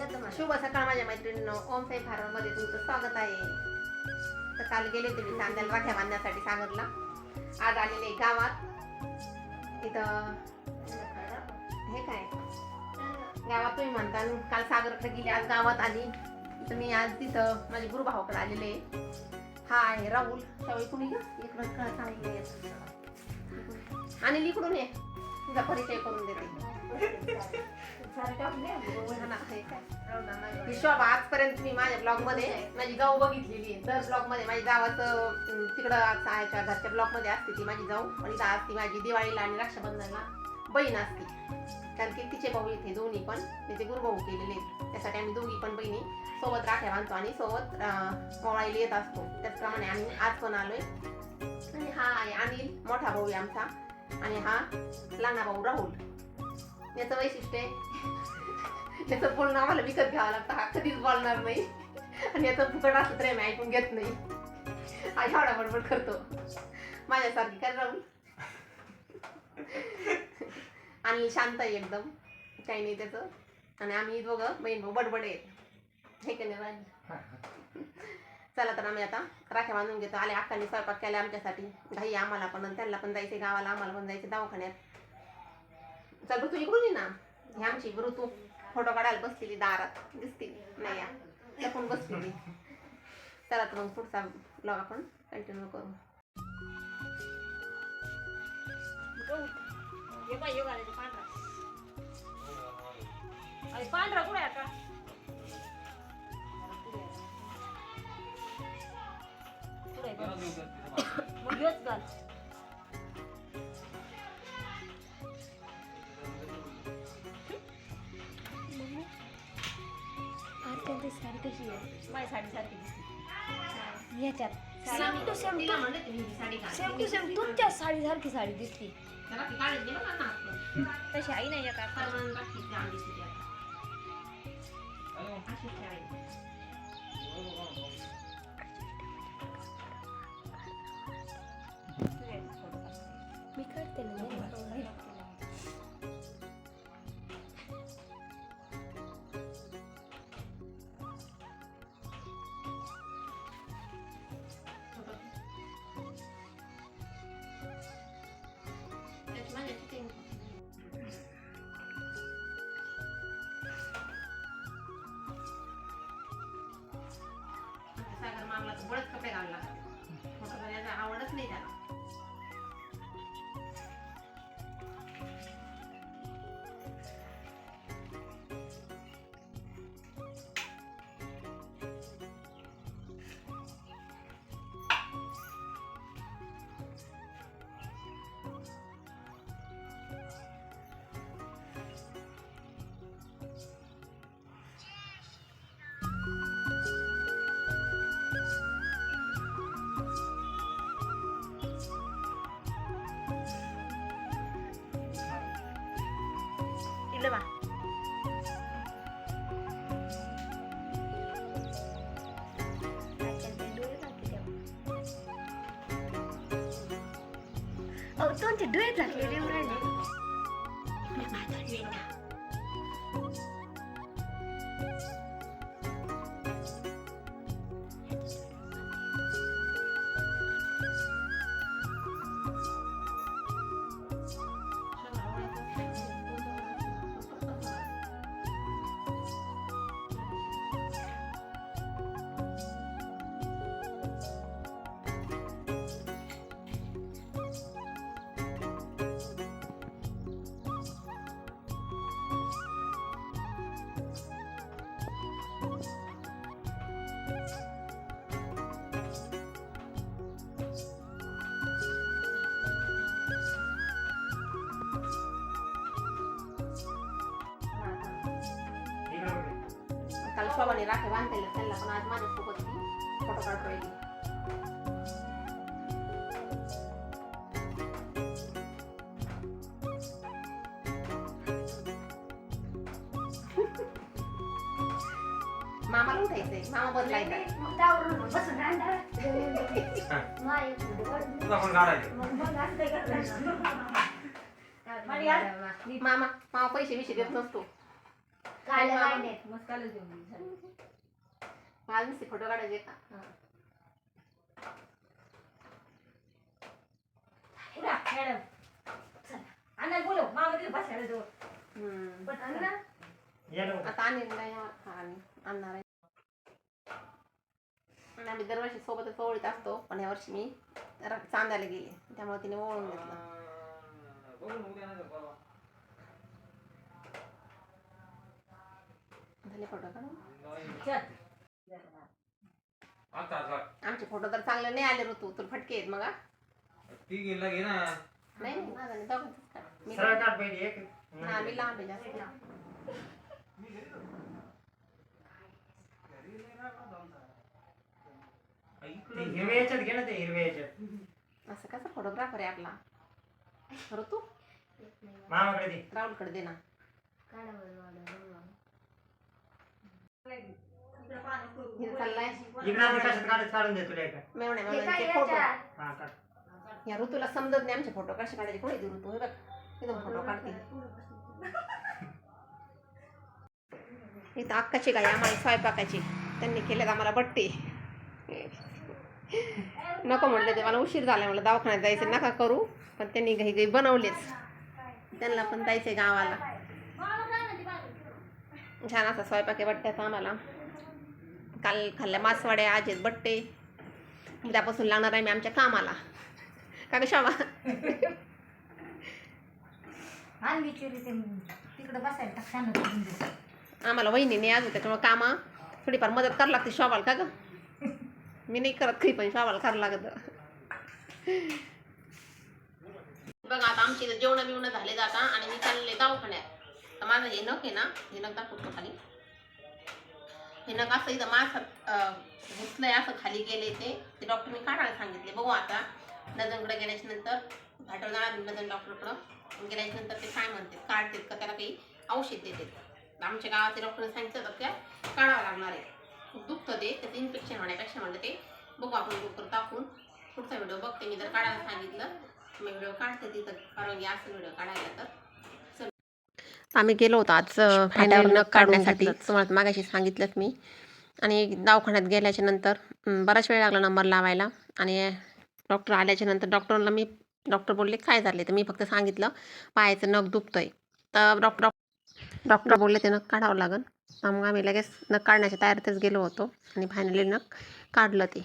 शुभ सकाळ माझ्या मैत्रिणींनो ओम साई फार्ममध्ये तुमचं स्वागत आहे. तर काल गेले होते मी चांद्याला राख्या बांधण्यासाठी सांगितला आज आलेले गावात. इथं हे काय? गावात तुम्ही म्हणता काल सागरकडे गेली आज गावात आली. तर मी आज तिथं माझे गुरुभावाकडे आलेले हा आहे राहुल. त्यावेळी कुणी इकडं आणि इकडून ये. तुझा परिचय करून देते. हा शॉप आजपर्यंत मी माझ्या ब्लॉगमध्ये माझी जाऊ बघितलेली आहे. दर ब्लॉगमध्ये माझी गावाचं तिकडं आमच्या घरच्या ब्लॉगमध्ये असते ती माझी जाऊ. आणि इथं असते माझी दिवाळीला आणि रक्षाबंधनला बहीण असते. कारण की तिचे भाऊ इथे दोन्ही पण. तिथे गुरुभाऊ केलेले आहेत. त्यासाठी आम्ही दोघी पण बहिणी सोबत राख्या बांधतो आणि सोबत मोळायला येत असतो. त्याचप्रमाणे आम्ही आज पण आलोय. आणि हा आहे अनिल मोठा भाऊ आहे आमचा. आणि हा लहाना भाऊ राहुल. याचं वैशिष्ट्य आहे. याचं बोलणं आम्हाला विकत घ्यावं लागतं. हा कधीच बोलणार नाही. आणि याचं फुकट असलं तरी आम्ही ऐकून घेत नाही. हा एवढा बडबड करतो. माझ्यासारखी काय राहुल आणि शांत आहे एकदम. काही नाही त्याचं. आणि आम्ही दोघं बहीण भाऊ बडबड आहेत हे का नाही? चला तर आम्ही आता राख्या बांधून घेतो. आले अक्काने स्वयंपाक केला आमच्यासाठी. घाई आम्हाला पण आणि त्यांना पण जायचे गावाला. आम्हाला पण जायचे दवाखान्यात. चल ऋतू इकडून ये ना? हे आमची ऋतू. फोटो काढायला बसलेली दारात. दिसते. नाही या. बसलेली. चला तर मग पुढचा ब्लॉग आपण कंटिन्यू करू. पांढरा. कुठे आता? मग आरत्यांची साडी कशी आहे? माझी साडी सारखी दिसते. याच्यात. तिला same to same. Same to same तुमच्या साडी सारखी साडी नाक. तशी आई नाही का. मी काढते ना. बळच कपडे घालला फोटो करायचा आवडच नाही त्याला. तुमचे डोळे झाकलेले राहिले शोभाने राखे बांधलेले त्यांना पण आज माझ्यासोबत ती फोटो काढतो राहिली मामाला उठायचंय मामा काढायचं मामा मामा पैसे बिशे देत नसतो काढलं काय नाही. मस्त काढलं जेवण झालं. माझे नुसते फोटो काढायचे का? उडा, मॅडम. चला आणायला बोलव. मामा तिला बसायला जवळ. हम्म. ना. या. आता आणेल नाही आणणार आहे. आणि आम्ही दरवर्षी सोबतच ओळीत असतो. पण यावर्षी मी जरा चांदायला गेले. त्यामुळे तिने ओळून घेतलं झाले फोटो काढून चल आता आता आमचे फोटो तर चांगले नाही आले ऋतू. तुला फटके आहेत मग? ती गेला घे ना. नाही नाही माझा नाही. दोघांचंच काढ. मी सरळ काढ पहिले एक. हा मी लांब आहे जास्त. ते हिरव्या याच्यात घे ना ते हिरव्या याच्यात असं कसं फोटोग्राफर आहे आपला? ऋतू? मामाकडे दे. राहुलकडे दे ना. काढा बरं, वाढा, चाललाय इकडे कशात काढत काढून काय मेवण्यांचे फोटो? हा काढ. या ऋतूला समजत नाही आमचे फोटो कसे काढायचे? कोणी ती? ऋतू हे बघ. एकदम फोटो काढते. इथं अक्काची गाय आम्हाला स्वयंपाकाची. त्यांनी केलेत आम्हाला बट्टे. नको म्हटलं ते. मला उशीर झाला. मला दवाखान्यात जायचं नका करू. पण त्यांनी घाई घाई बनवलेच त्यांना पण जायचंय गावाला. छान असा स्वयंपाक बट्ट्याचा आम्हाला. काल खाल्ल्या मासवाड्या आज आहेत बट्टे उद्यापासून लागणार आहे मी आमच्या कामाला. का ग शामा. आम्हाला वहिनी नाही अजून त्याच्यामुळे कामा. थोडीफार मदत करावं लागते शोभाला का ग? मी नाही करत काही पण शोभाला करावं लागत. बघा आता आमची जेवण बिवणं झाले जाता आणि मी चालले दवाखान्यात. माझं हे नख आहे ना हे नख दाखवतो खाली हे नख असं इथं मासात घुसलंय असं खाली गेले ते ते डॉक्टरने काढायला सांगितले बघू आता नजनकडे गेल्याच्यानंतर जाणार नजन डॉक्टरकडं गेल्याच्यानंतर ते काय म्हणते काढतात का त्याला काही औषध देतात आमच्या गावाचे डॉक्टरने सांगितलं तर त्या काढावं लागणार आहे खूप दुखतं ते त्याचं इन्फेक्शन होण्यापेक्षा म्हणलं ते बघू आपण लवकर टाकून पुढचा व्हिडिओ बघते मी जर काढायला सांगितलं मी व्हिडिओ काढते तिथं परवानगी असं व्हिडिओ काढायला तर आम्ही गेलो होतो आज फाट्यावर नख काढण्यासाठी. तुम्हाला मागाशी सांगितलंच मी. आणि दवाखान्यात गेल्याच्यानंतर बराच वेळ लागला नंबर लावायला. आणि डॉक्टर आल्याच्यानंतर डॉक्टरला मी डॉक्टर बोलले काय झाले तर मी फक्त सांगितलं पायाचं नख दुखतंय. तर डॉक्टर डॉक्टर बोलले ते नख काढावं लागेल. मग आम्ही लगेच नख काढण्याच्या तयारीतच गेलो होतो. आणि फायनली नख काढलं ते.